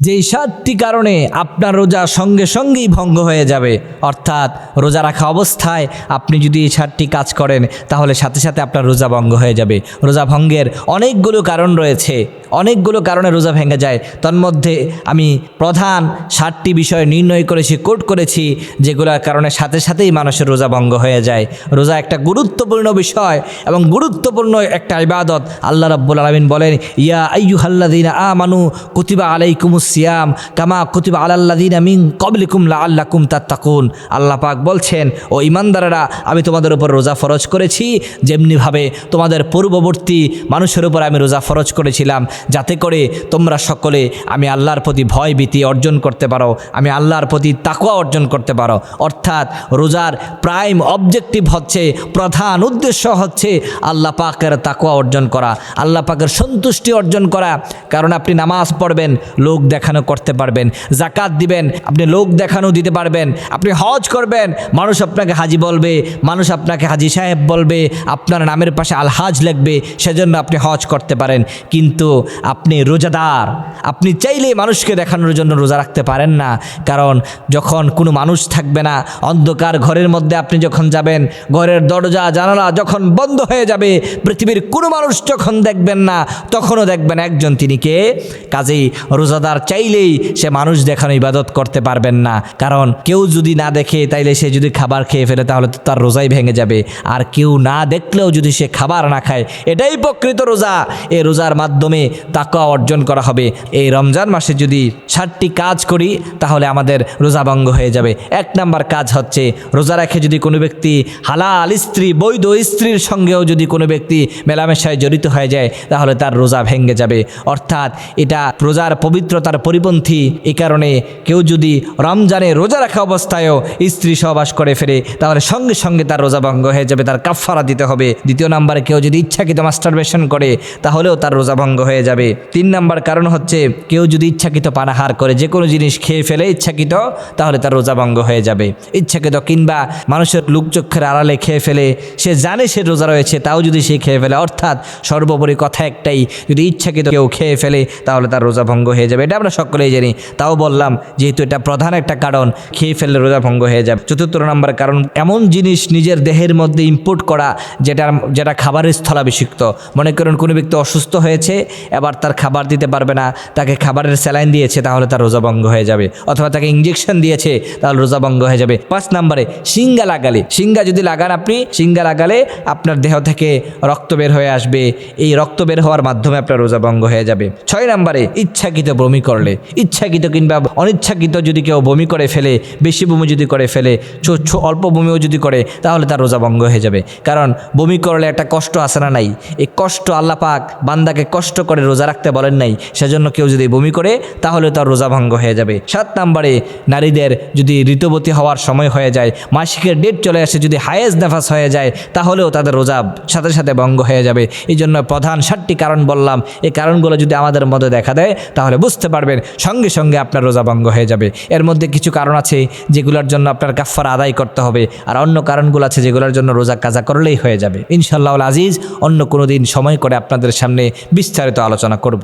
যেই সাতটি কারণে আপনার রোজা সঙ্গে সঙ্গেই ভঙ্গ হয়ে যাবে, অর্থাৎ রোজা রাখা অবস্থায় আপনি যদি এই সাতটি কাজ করেন, তাহলে সাথে সাথে আপনার রোজা ভঙ্গ হয়ে যাবে। রোজা ভঙ্গের অনেকগুলো কারণ রয়েছে। অনেকগুলো কারণে রোজা ভেঙে যায়। তন্মধ্যে আমি প্রধান সাতটি বিষয় নির্ণয় করেছি, কোট করেছি, যেগুলোর কারণে সাথে সাথেই মানুষের রোজা ভঙ্গ হয়ে যায়। রোজা একটা গুরুত্বপূর্ণ বিষয় এবং গুরুত্বপূর্ণ একটা ইবাদত। আল্লাহ রাব্বুল আলমিন বলেন, ইয়া আইয়ুহাল্লাদিনা আমানু কুতিবা আলাইকুমুস সিয়াম কামা কুতিবা আলাল্লাদিনা মিন কবলিকুম লা আল্লাকুম তাত্তাকুন। আল্লাহ পাক বলছেন, ও ইমানদারেরা আমি তোমাদের উপর রোজা ফরজ করেছি, যেমনিভাবে তোমাদের পূর্ববর্তী মানুষের উপর আমি রোজা ফরজ করেছিলাম। যাতে করে তোমরা সকলে আমি আল্লাহর প্রতি ভয় ভীতি অর্জন করতে পারো, আমি আল্লাহর প্রতি তাকুয়া অর্জন করতে পারো। অর্থাৎ রোজার প্রাইম অবজেক্টিভ হচ্ছে, প্রধান উদ্দেশ্য হচ্ছে আল্লাহ পাকের তাকুয়া অর্জন করা, আল্লাহ পাকের সন্তুষ্টি অর্জন করা। কারণ আপনি নামাজ পড়বেন, লোক দেখানো করতে পারবেন জাকাত দিবেন, আপনি লোক দেখানো দিতে পারবেন, আপনি হজ করবেন, মানুষ আপনাকে হাজি বলবে, মানুষ আপনাকে হাজি সাহেব বলবে, আপনার নামের পাশে আলহাজ লিখবে, সেজন্য আপনি হজ করতে পারেন। কিন্তু আপনি রোজাদার, আপনি চাইলে মানুষকে দেখানোর জন্য রোজা রাখতে পারেন না। কারণ যখন কোনো মানুষ থাকবে না, অন্ধকার ঘরের মধ্যে আপনি যখন যাবেন, ঘরের দরজা, জানালা যখন বন্ধ হয়ে যাবে, পৃথিবীর কোনো মানুষ যখন দেখবেন না, তখনও দেখবেন একজন তিনি কে? কাজেই রোজাদার চাইলেই সে মানুষ দেখানো ইবাদত করতে পারবেন না। কারণ কেউ যদি না দেখে, তাইলে সে যদি খাবার খেয়ে ফেলে, তাহলে তো তার রোজাই ভেঙে যাবে। আর কেউ না দেখলেও যদি সে খাবার না খায়, এটাই প্রকৃত রোজা। এই রোজার মাধ্যমে তাকা অর্জন করা হবে। এই রমজান মাসে যদি ষাটটি কাজ করি, তাহলে আমাদের রোজা ভঙ্গ হয়ে যাবে। এক নাম্বার কাজ হচ্ছে রোজা রেখে যদি কোনো ব্যক্তি হালাল স্ত্রী, বৈধ স্ত্রীর সঙ্গেও যদি কোনো ব্যক্তি মেলামেশায় জড়িত হয়ে যায়, তাহলে তার রোজা ভেঙে যাবে। অর্থাৎ এটা রোজার পবিত্রতার পরিপন্থী এই কারণে কেউ যদি রমজানে রোজা রাখা অবস্থায়ও স্ত্রী সহবাস করে ফেরে, তাহলে সঙ্গে সঙ্গে তার রোজা ভঙ্গ হয়ে যাবে, তার কাফফারা দিতে হবে। দ্বিতীয় নাম্বারে কেউ যদি ইচ্ছাকৃত মাস্টারবেশন করে, তাহলেও তার রোজা ভঙ্গ হয়ে যাবে। তিন নাম্বার কারণ হচ্ছে, কেউ যদি ইচ্ছাকৃত পানাহার করে, যে কোনো জিনিস খেয়ে ফেলে ইচ্ছাকৃত, তাহলে তার রোজা ভঙ্গ হয়ে যাবে। ইচ্ছাকৃত কিংবা মানুষের লুকচক্ষের আড়ালে খেয়ে ফেলে, সে জানে সে রোজা রয়েছে, তাও যদি সে খেয়ে ফেলে, অর্থাৎ সর্বোপরি কথা একটাই, যদি ইচ্ছাকৃত কেউ খেয়ে ফেলে, তাহলে তার রোজা ভঙ্গ হয়ে যাবে। এটা আমরা সকলেই জানি, তাও বললাম যেহেতু এটা প্রধান একটা কারণ, খেয়ে ফেললে রোজা ভঙ্গ হয়ে যাবে। চতুর্থ নম্বর কারণ, এমন জিনিস নিজের দেহের মধ্যে ইম্পোর্ট করা যেটা যেটা খাবারের স্থলাভিষিক্ত। মনে করুন কোনো ব্যক্তি অসুস্থ হয়েছে, এবার তার খাবার দিতে পারবে না, তাকে খাবারের স্যালাইন দিয়েছে, তাহলে তার রোজা ভঙ্গ হয়ে যাবে। অথবা তাকে ইঞ্জেকশন দিয়েছে, তাহলে রোজা ভঙ্গ হয়ে যাবে। পাঁচ নম্বরে সিঙ্গা লাগালে। সিঙ্গা যদি লাগান আপনি সিঙ্গা লাগালে আপনার দেহ থেকে রক্ত বের হয়ে আসবে। এই রক্ত বের হওয়ার মাধ্যমে আপনার রোজা ভঙ্গ হয়ে যাবে। ছয় নম্বরে, ইচ্ছাকৃত বমি করলে, ইচ্ছাকৃত কিংবা অনিচ্ছাকৃত যদি কেউ বমি করে ফেলে, বেশি বমি যদি করে ফেলে অল্প বমিও যদি করে, তাহলে তার রোজা ভঙ্গ হয়ে যাবে। কারণ বমি করলে একটা কষ্ট আসে না নাই? এই কষ্ট আল্লাহ পাক বান্দাকে কষ্ট করে রোজা রাখতে বলেন নাই। সেজন্য কেউ যদি বমি করে, তাহলে তার রোজা ভঙ্গ হয়ে যাবে। সাত নম্বরে, নারীদের যদি ঋতুবতী হওয়ার সময় হয়ে যায়, মাসিকের ডেট চলে আসে, যদি হায়েস্ট নাফাস হয়ে যায়, তাহলেও তাদের রোজা সাথে সাথে ভঙ্গ হয়ে যাবে। এই জন্য প্রধান সাতটি কারণ বললাম। এই কারণগুলো যদি আমাদের মধ্যে দেখা দেয়, তাহলে বুঝতে পারবেন সঙ্গে সঙ্গে আপনার রোজা ভঙ্গ হয়ে যাবে। এর মধ্যে কিছু কারণ আছে যেগুলোর জন্য আপনার কাফার আদায় করতে হবে, আর অন্য কারণগুলো আছে যেগুলোর জন্য রোজা কাজা করলেই হয়ে যাবে। ইনশাল্লাহ আজিজ, অন্য কোনো দিন সময় করে আপনাদের সামনে বিস্তারিত আলোচনা করব।